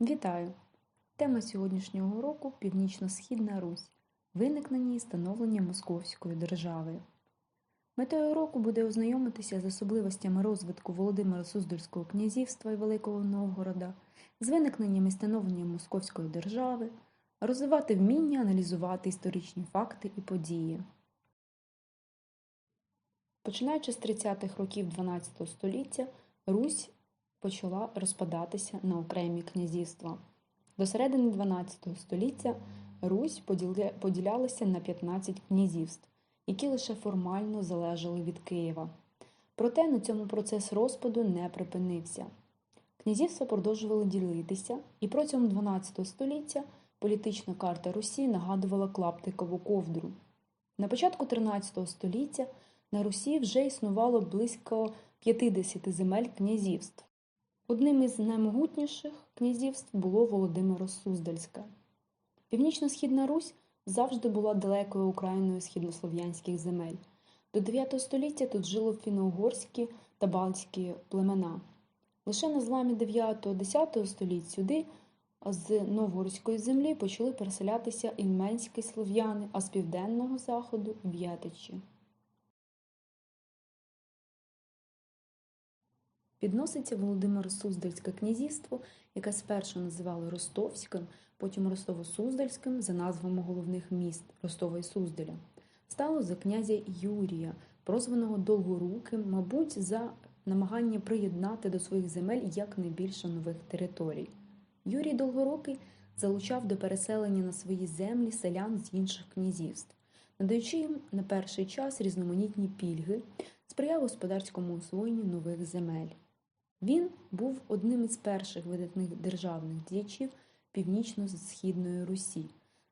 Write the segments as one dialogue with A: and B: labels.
A: Вітаю! Тема сьогоднішнього уроку Північно-Східна Русь. Виникнення і становлення Московської держави. Метою уроку буде ознайомитися з особливостями розвитку Володимира Суздальського князівства і Великого Новгорода, з виникненням і становленням Московської держави, розвивати вміння аналізувати історичні факти і події. Починаючи з 30-х років XII століття, Русь почала розпадатися на окремі князівства. До середини XII століття Русь поділялася на 15 князівств, які лише формально залежали від Києва. Проте на цьому процес розпаду не припинився. Князівства продовжували ділитися, і протягом XII століття політична карта Русі нагадувала клаптикову ковдру. На початку XIII століття на Русі вже існувало близько 50 земель князівств. Одним із наймогутніших князівств було Володимиро Суздальське. Північно-східна Русь завжди була далекою окраїною східнослов'янських земель. До 9 століття тут жило фіно-угорські та балтські племена. Лише на зламі 9-10 століть сюди з новгородської землі почали переселятися івменські слов'яни, а з південного заходу в'ятичі. Підноситься Володимиро Суздальське князівство, яке спершу називали Ростовським, потім Ростово-Суздальським за назвами головних міст Ростова і Суздаля. Стало за князя Юрія, прозваного Довгоруким, мабуть, за намагання приєднати до своїх земель якнайбільше нових територій. Юрій Довгорукий залучав до переселення на свої землі селян з інших князівств, надаючи їм на перший час різноманітні пільги, сприяв господарському освоєнню нових земель. Він був одним із перших видатних державних діячів північно-східної Русі,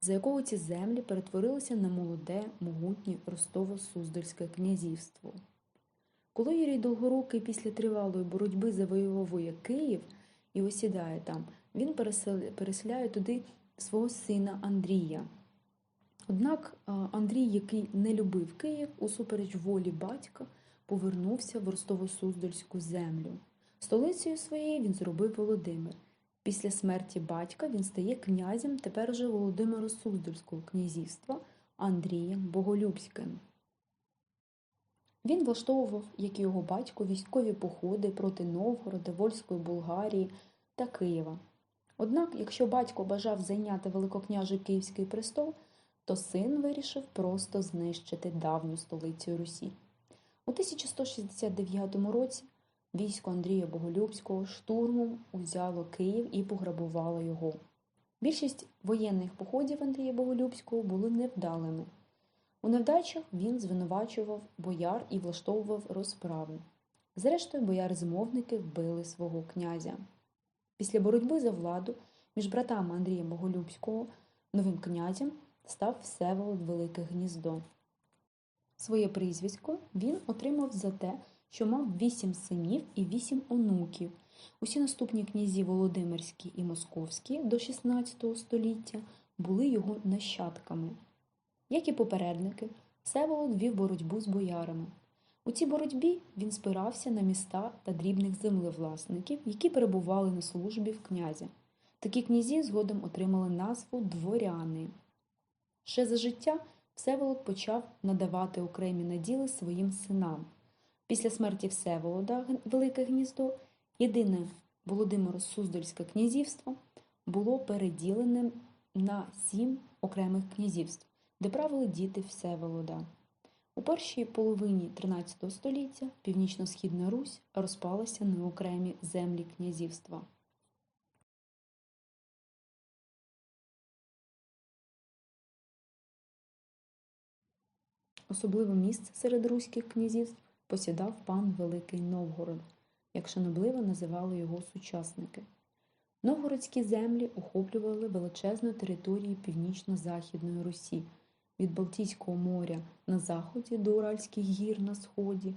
A: за якого ці землі перетворилися на молоде, могутнє Ростово-Суздальське князівство. Коли Юрій Довгорукий після тривалої боротьби завоювує Київ і осідає там, він переселяє туди свого сина Андрія. Однак Андрій, який не любив Київ, усупереч волі батька, повернувся в Ростово-Суздальську землю. Столицею своєю він зробив Володимир. Після смерті батька він стає князем тепер уже Володимира Суздальського князівства Андрієм Боголюбським. Він влаштовував, як і його батько, військові походи проти Новгорода, Вольської Болгарії та Києва. Однак, якщо батько бажав зайняти Великокняжий Київський престол, то син вирішив просто знищити давню столицю Русі. У 1169 році Військо Андрія Боголюбського штурмом узяло Київ і пограбувало його. Більшість воєнних походів Андрія Боголюбського були невдалими. У невдачах він звинувачував бояр і влаштовував розправи. Зрештою, бояри-змовники вбили свого князя. Після боротьби за владу між братами Андрія Боголюбського новим князем став Всеволод Велике Гніздо. Своє прізвисько він отримав за те, що мав вісім синів і вісім онуків. Усі наступні князі Володимирські і Московські до XVI століття були його нащадками. Як і попередники, Всеволод вів боротьбу з боярами. У цій боротьбі він спирався на міста та дрібних землевласників, які перебували на службі в князя. Такі князі згодом отримали назву дворяни. Ще за життя Всеволод почав надавати окремі наділи своїм синам. Після смерті Всеволода Велике Гніздо єдине Володимиро Суздальське князівство було переділене на сім окремих князівств, де правили діти Всеволода. У першій половині XIII століття Північно-Східна Русь розпалася на окремі землі князівства. Особливе місце серед руських князівств посідав пан Великий Новгород, як шанобливо називали його сучасники. Новгородські землі охоплювали величезну територію північно-західної Русі, від Балтійського моря на заході до Уральських гір на сході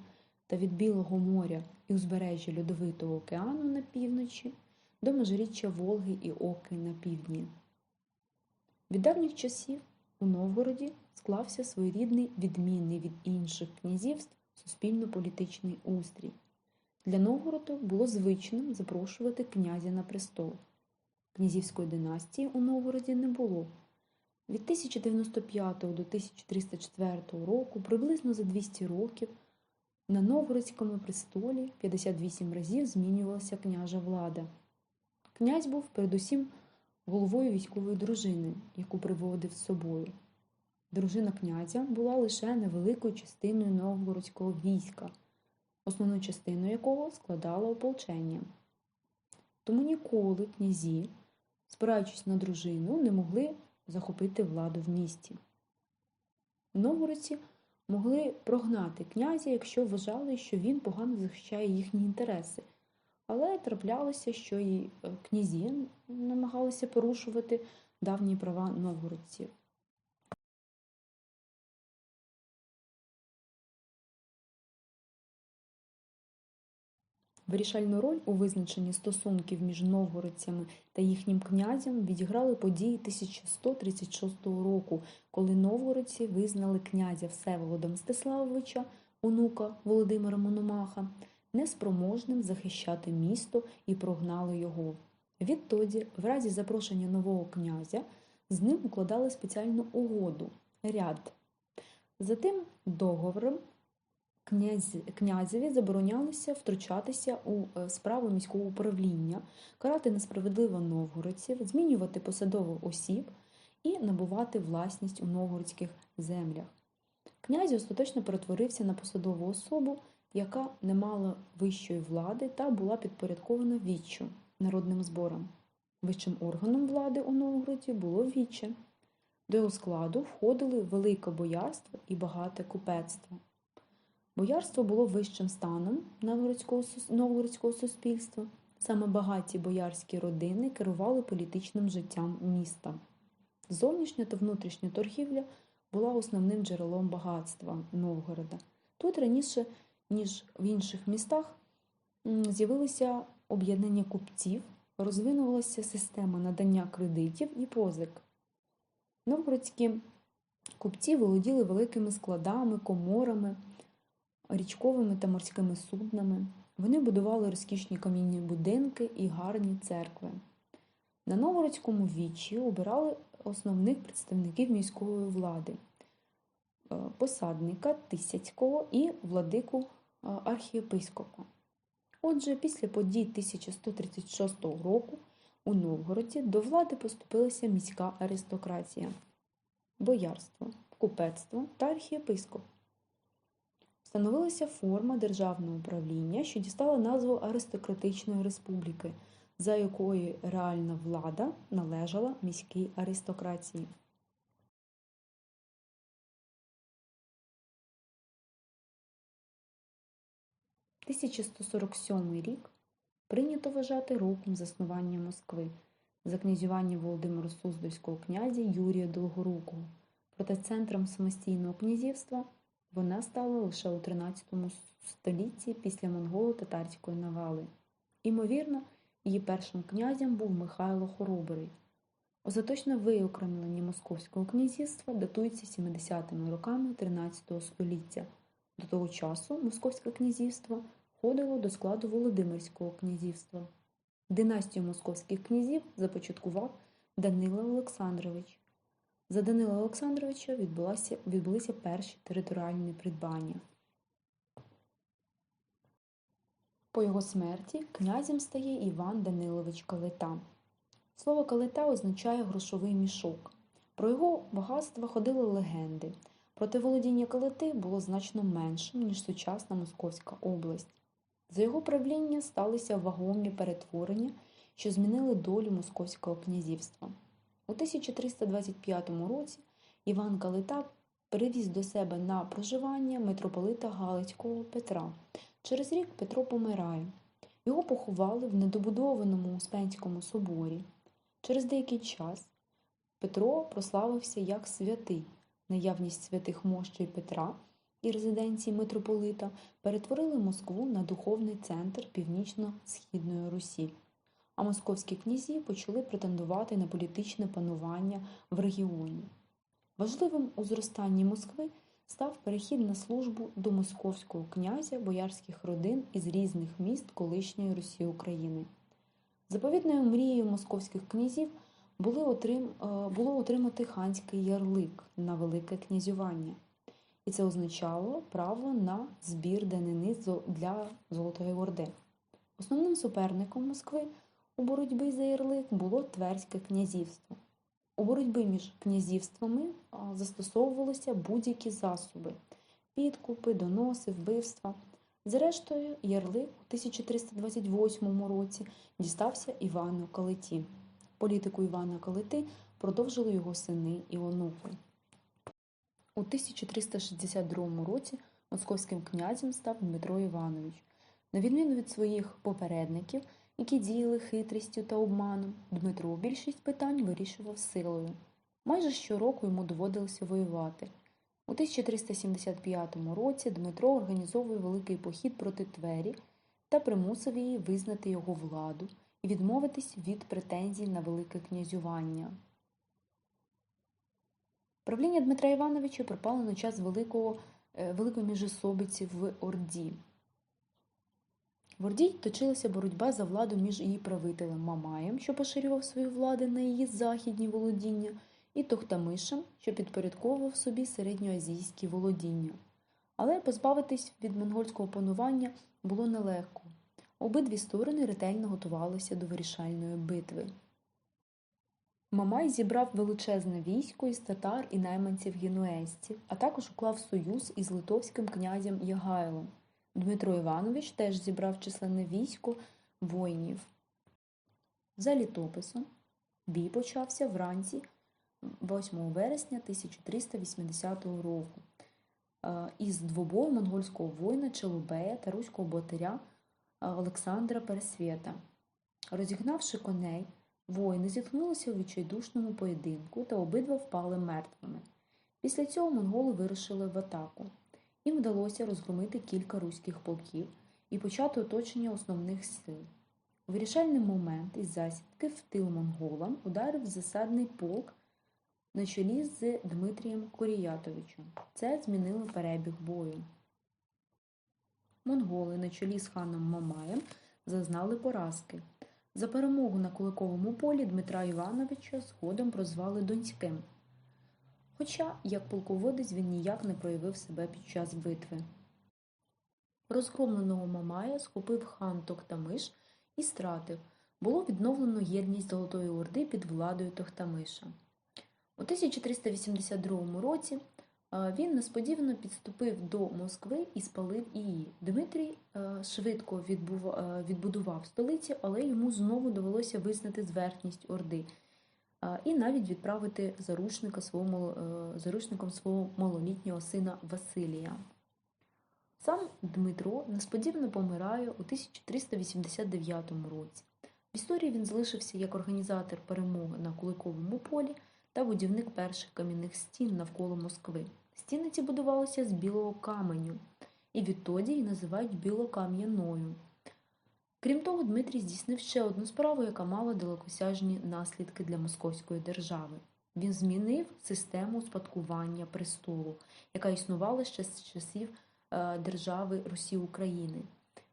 A: та від Білого моря і узбережжя Льодовитого океану на півночі до межиріччя Волги і Оки на півдні. Від давніх часів у Новгороді склався своєрідний відмінний від інших князівств суспільно-політичний устрій. Для Новгороду було звичним запрошувати князя на престол. Князівської династії у Новгороді не було. Від 1095 до 1304 року, приблизно за 200 років, на Новгородському престолі 58 разів змінювалася княжа влада. Князь був передусім головою військової дружини, яку приводив з собою. Дружина князя була лише невеликою частиною новгородського війська, основну частину якого складало ополчення. Тому ніколи князі, спираючись на дружину, не могли захопити владу в місті. Новгородці могли прогнати князя, якщо вважали, що він погано захищає їхні інтереси. Але траплялося, що і е, князі намагалися порушувати давні права новгородців. Вирішальну роль у визначенні стосунків між новгородцями та їхнім князем відіграли події 1136 року, коли новгородці визнали князя Всеволода Мстиславовича, онука Володимира Мономаха, неспроможним захищати місто і прогнали його. Відтоді, в разі запрошення нового князя, з ним укладали спеціальну угоду ряд. За тим договором князеві заборонялося втручатися у е, справи міського управління, карати несправедливо новгородців, змінювати посадових осіб і набувати власність у новгородських землях. Князь остаточно перетворився на посадову особу, яка не мала вищої влади та була підпорядкована віччю народним зборам. Вищим органом влади у Новгороді було віче. До його складу входили велике боярство і багате купецтво. Боярство було вищим станом новгородського, суспільства. Саме багаті боярські родини керували політичним життям міста. Зовнішня та внутрішня торгівля була основним джерелом багатства Новгорода. Тут раніше, ніж в інших містах, з'явилися об'єднання купців, розвинулася система надання кредитів і позик. Новгородські купці володіли великими складами, коморами річковими та морськими суднами. Вони будували розкішні камінні будинки і гарні церкви. На Новгородському вічі обирали основних представників міської влади е, посадника Тисяцького і владику е, архієпископа. Отже, після подій 1136 року у Новгороді до влади поступилася міська аристократія, боярство, купецтво та архієпископ становилася форма державного управління, що дістала назву Аристократичної республіки, за якою реальна влада належала міській аристократії. – 1147 рік прийнято вважати роком заснування Москви за князювання Володимира Суздальського князя Юрія Долгорукого, проте центром самостійного князівства вона стала лише у 13 столітті після монголо-татарської навали. Імовірно, її першим князем був Михайло Хоробрий. Остаточне виокремлення Московського князівства датується 70-ми роками 13 століття. До того часу Московське князівство входило до складу Володимирського князівства. Династію московських князів започаткував Данила Олександрович. За Данила Олександровича відбулися, відбулися перші територіальні придбання. По його смерті князем стає Іван Данилович Калита. Слово калита означає грошовий мішок. Про його багатство ходили легенди, проте володіння калити було значно меншим, ніж сучасна Московська область. За його правління сталися вагомі перетворення, що змінили долю Московського князівства. У 1325 році Іван Калита привіз до себе на проживання митрополита Галицького Петра. Через рік Петро помирає. Його поховали в недобудованому Успенському соборі. Через деякий час Петро прославився як святий. Наявність святих мощей Петра і резиденції митрополита перетворили Москву на духовний центр північно-східної Русі а московські князі почали претендувати на політичне панування в регіоні. Важливим у зростанні Москви став перехід на службу до московського князя боярських родин із різних міст колишньої Росії України. Заповідною мрією московських князів е, було отримати ханський ярлик на велике князювання. І це означало право на збір данини для Золотої Орди. Основним суперником Москви у боротьбі за ярлик було Тверське князівство. У боротьбі між князівствами застосовувалися будь-які засоби підкупи, доноси, вбивства. Зрештою, ярлик у 1328 році дістався Івану Калиті. Політику Івана Калити продовжили його сини і онуки. У 1362 році московським князем став Дмитро Іванович. На відміну від своїх попередників, які діяли хитрістю та обманом, Дмитро більшість питань вирішував силою. Майже щороку йому доводилося воювати. У 1375 році Дмитро організовує великий похід проти Твері та примусив її визнати його владу і відмовитись від претензій на велике князювання. Правління Дмитра Івановича припало на час великого, е, великої міжособиці в Орді. В Орді точилася боротьба за владу між її правителем Мамаєм, що поширював свою владу на її західні володіння, і Тохтамишем, що підпорядковував собі середньоазійські володіння. Але позбавитись від монгольського панування було нелегко. Обидві сторони ретельно готувалися до вирішальної битви. Мамай зібрав величезне військо із татар і найманців генуезців, а також уклав союз із литовським князем Ягайлом. Дмитро Іванович теж зібрав численне військо воїнів. За літописом бій почався вранці 8 вересня 1380 року е, із двобою монгольського воїна Челубея та руського ботаря Олександра Пересвєта. Розігнавши коней, воїни зіткнулися у відчайдушному поєдинку та обидва впали мертвими. Після цього монголи вирушили в атаку. Їм вдалося розгромити кілька руських полків і почати оточення основних сил. Вирішальний момент із засідки в тил монголам ударив засадний полк на чолі з Дмитрієм Коріятовичем. Це змінило перебіг бою. Монголи на чолі з ханом Мамаєм зазнали поразки. За перемогу на Куликовому полі Дмитра Івановича згодом прозвали Донським. Хоча, як полководець, він ніяк не проявив себе під час битви. Розгромленого Мамая схопив хан Тохтамиш і стратив. Було відновлено єдність Золотої Орди під владою Тохтамиша. У 1382 році е, він несподівано підступив до Москви і спалив її. Дмитрій е, швидко е, відбудував столиці, але йому знову довелося визнати зверхність Орди і навіть відправити заручника мало- е, заручником свого малолітнього сина Василія. Сам Дмитро несподівано помирає у 1389 році. В історії він залишився як організатор перемоги на Куликовому полі та будівник перших кам'яних стін навколо Москви. Стіни ці будувалися з білого каменю і відтоді її називають білокам'яною. Крім того, Дмитрій здійснив ще одну справу, яка мала далекосяжні наслідки для московської держави. Він змінив систему спадкування престолу, яка існувала ще з часів е, держави Русі України.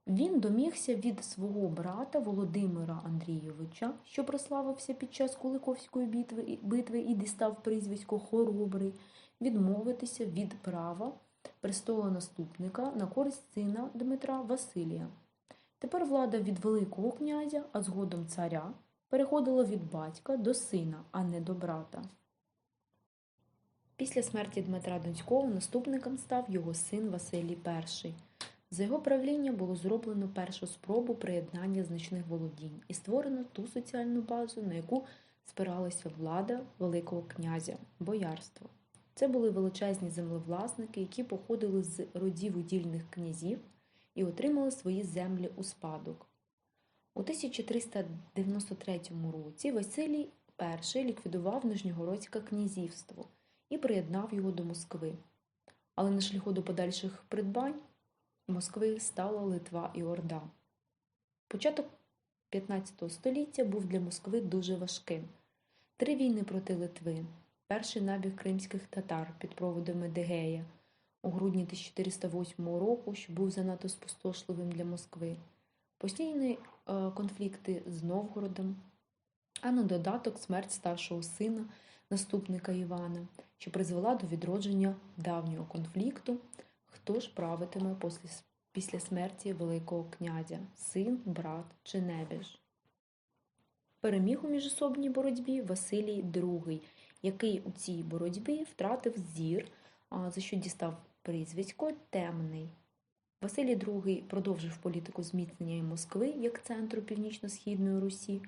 A: Він домігся від свого брата Володимира Андрійовича, що прославився під час Куликовської битви, битви і дістав прізвисько Хоробрий, відмовитися від права престолонаступника на користь сина Дмитра Василія. Тепер влада від Великого князя, а згодом царя, переходила від батька до сина, а не до брата. Після смерті Дмитра Донського наступником став його син Василій І. За його правління було зроблено першу спробу приєднання значних володінь і створено ту соціальну базу, на яку спиралася влада Великого князя боярство. Це були величезні землевласники, які походили з родів удільних князів і отримали свої землі у спадок. У 1393 році Василій І ліквідував Нижньогородське князівство і приєднав його до Москви. Але на шляху до подальших придбань Москви стала Литва і Орда. Початок 15 століття був для Москви дуже важким. Три війни проти Литви, перший набіг кримських татар під проводами Дегея у грудні 1408 року, що був занадто спустошливим для Москви, постійний е, конфлікти з Новгородом, а на додаток смерть старшого сина, наступника Івана, що призвела до відродження давнього конфлікту, хто ж правитиме після смерті Великого князя, син, брат чи небіж. Переміг у міжособній боротьбі Василій II, який у цій боротьбі втратив зір, за що дістав прізвисько Темний. Василій II продовжив політику зміцнення Москви як центру північно-східної Русі.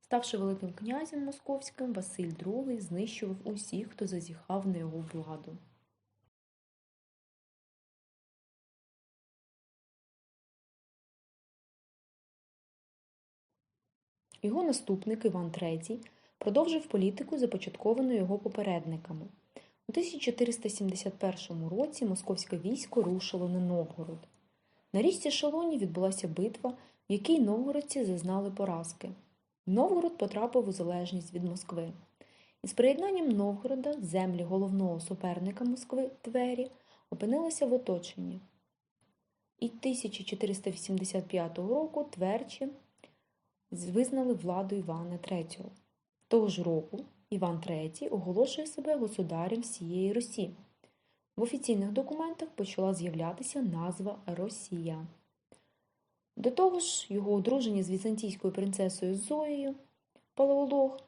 A: Ставши великим князем московським, Василь II знищував усіх, хто зазіхав на його владу. Його наступник Іван III продовжив політику, започатковану його попередниками. У 1471 році московське військо рушило на Новгород. На річці Шалоні відбулася битва, в якій новгородці зазнали поразки. Новгород потрапив у залежність від Москви. Із приєднанням Новгорода землі головного суперника Москви Твері опинилися в оточенні. І 1485 року Тверчі визнали владу Івана III. Того ж року Іван III оголошує себе государем всієї Русі. В офіційних документах почала з'являтися назва Росія. До того ж, його одруження з візантійською принцесою Зоєю Палеолог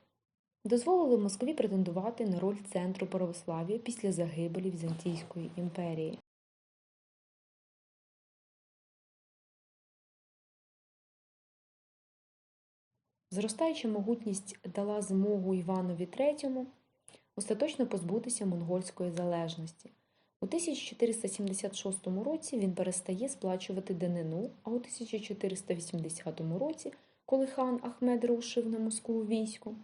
A: дозволили Москві претендувати на роль центру православ'я після загибелі Візантійської імперії. Зростаюча могутність дала змогу Іванові III остаточно позбутися монгольської залежності. У 1476 році він перестає сплачувати данину, а у 1480 році, коли хан Ахмед рушив на Москву військом,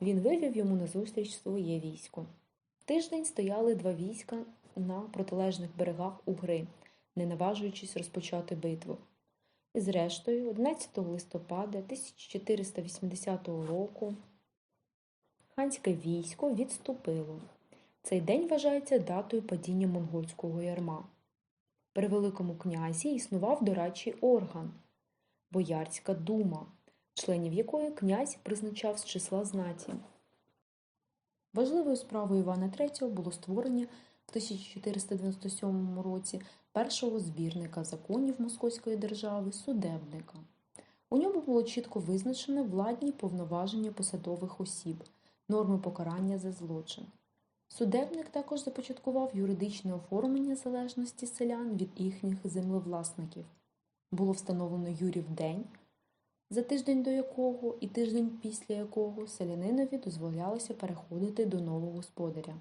A: він вивів йому назустріч своє військо. Тиждень стояли два війська на протилежних берегах Угри, не наважуючись розпочати битву. Зрештою, 11 листопада 1480 року ханське військо відступило. Цей день вважається датою падіння монгольського ярма. При Великому князі існував дорадчий орган Боярська дума, членів якої князь призначав з числа знаті. Важливою справою Івана III було створення в 1497 році першого збірника законів Московської держави судебника. У ньому було чітко визначено владні повноваження посадових осіб, норми покарання за злочин. Судебник також започаткував юридичне оформлення залежності селян від їхніх землевласників. Було встановлено Юрів день, за тиждень до якого і тиждень після якого селянинові дозволялося переходити до нового господаря.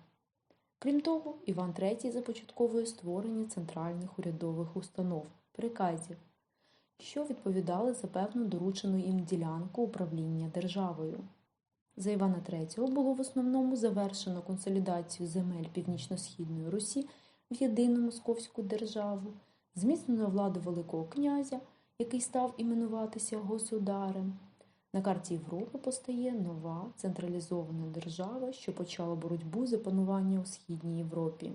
A: Крім того, Іван III започатковує створення центральних урядових установ, приказів, що відповідали за певну доручену їм ділянку управління державою. За Івана III було в основному завершено консолідацію земель Північно-Східної Русі в єдину московську державу, зміцнено владу Великого князя, який став іменуватися государем. На карті Європи постає нова централізована держава, що почала боротьбу за панування у Східній Європі.